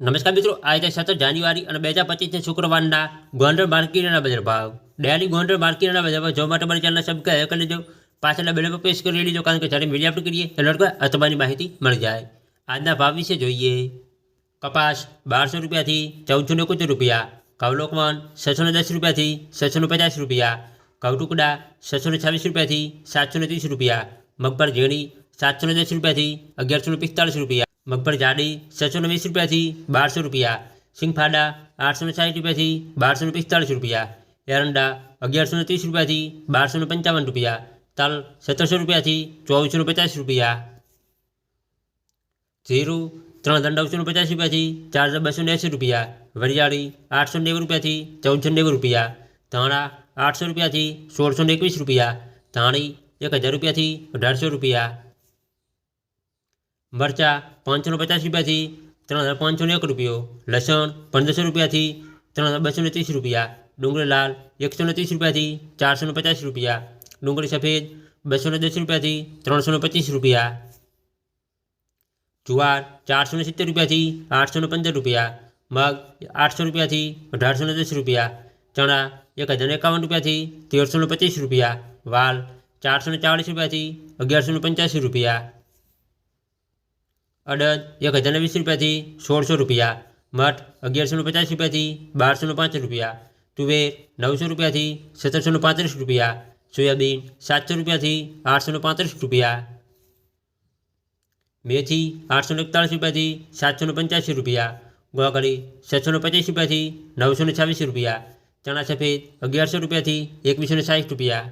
નમસ્કાર મિત્રો આજે સત્તર જાન્યુઆરી અને બે હજાર પચીસને શુક્રવારના ગોંડલ માર્કેટના બજાર ભાવ. ડેલી ગોંડલ માર્કેટના બજાર ભાવ. જોવા માટે મારી ચેનલ સબસ્ક્રાઈબ કરી લેજો પાછળના બેલ પર પ્રેસ કરી લેજો કારણ કે જ્યારે મીડિયા આપણે કરીએ એટલે લોકો અથવાની માહિતી મળી જાય. આજના ભાવ વિશે જોઈએ. કપાસ બારસો રૂપિયાથી ચૌદસો એકોતેર રૂપિયા. કવલોકમન છસો દસ રૂપિયાથી છસો પચાસ રૂપિયા. કવટુકડા છસો છવ્વીસ રૂપિયાથી સાતસો ત્રીસ રૂપિયા. મગફળ ઝીણી સાતસો દસ રૂપિયાથી અગિયારસો પિસ્તાળીસ રૂપિયા. મગફળ જાડી છસો ને વીસ રૂપિયાથી બારસો રૂપિયા સિંગફાડા આઠસો ને સાઠ રૂપિયાથી બારસો ને પિસ્તાળીસ રૂપિયા એરંડા અગિયારસો ને ત્રીસ રૂપિયાથી બારસો ને પંચાવન રૂપિયા તલ સત્તરસો રૂપિયાથી ચોવીસો ને પચાસ રૂપિયા જીરું ત્રણ હજાર નવસો ને પચાસ રૂપિયાથી ચાર હજાર બસો ને એંસી રૂપિયા વરિયાળી આઠસો નેવું રૂપિયાથી ચૌદસો નેવું રૂપિયા ધાણા આઠસો રૂપિયાથી સોળસો ને એકવીસ રૂપિયા ધાણી એક હજાર રૂપિયાથી અઢારસો રૂપિયા મરચાં પાંચસો ને પચાસ રૂપિયાથી ત્રણ હજાર પાંચસો ને એક રૂપિયો લસણ પંદરસો રૂપિયાથી ત્રણ હજાર બસો ને ત્રીસ રૂપિયા ડુંગળી લાલ એકસો ને ત્રીસ રૂપિયાથી ચારસો ને પચાસ રૂપિયા ડુંગળી સફેદ બસો ને દસ રૂપિયાથી ત્રણસો ને પચીસ રૂપિયા જુવાર ચારસો ને સિત્તેર રૂપિયાથી આઠસો ને પંદર રૂપિયા મગ આઠસો રૂપિયાથી અઢારસો ને દસ રૂપિયા ચણા એક હજાર એકાવન રૂપિયાથી તેરસો ને પચીસ રૂપિયા વાલ ચારસો ને ચાળીસ રૂપિયાથી અગિયારસો ને પંચ્યાસી રૂપિયા અડદ એક હજાર વીસ રૂપિયાથી સોળસો રૂપિયા મઠ અગિયારસો ને પચાસ રૂપિયાથી બારસો ને પાંચ રૂપિયા તુવેર નવસો રૂપિયાથી સત્તરસો ને પાંત્રીસ રૂપિયા સોયાબીન સાતસો રૂપિયાથી આઠસો ને પાંત્રીસ રૂપિયા મેથી આઠસો ને એકતાળીસ રૂપિયાથી સાતસો ને પંચ્યાસી રૂપિયા ગોગળી છસો ને પચીસ રૂપિયાથી નવસો ને છવ્વીસ રૂપિયા ચણા સફેદ અગિયારસો રૂપિયાથી એકવીસો ને સાઠ રૂપિયા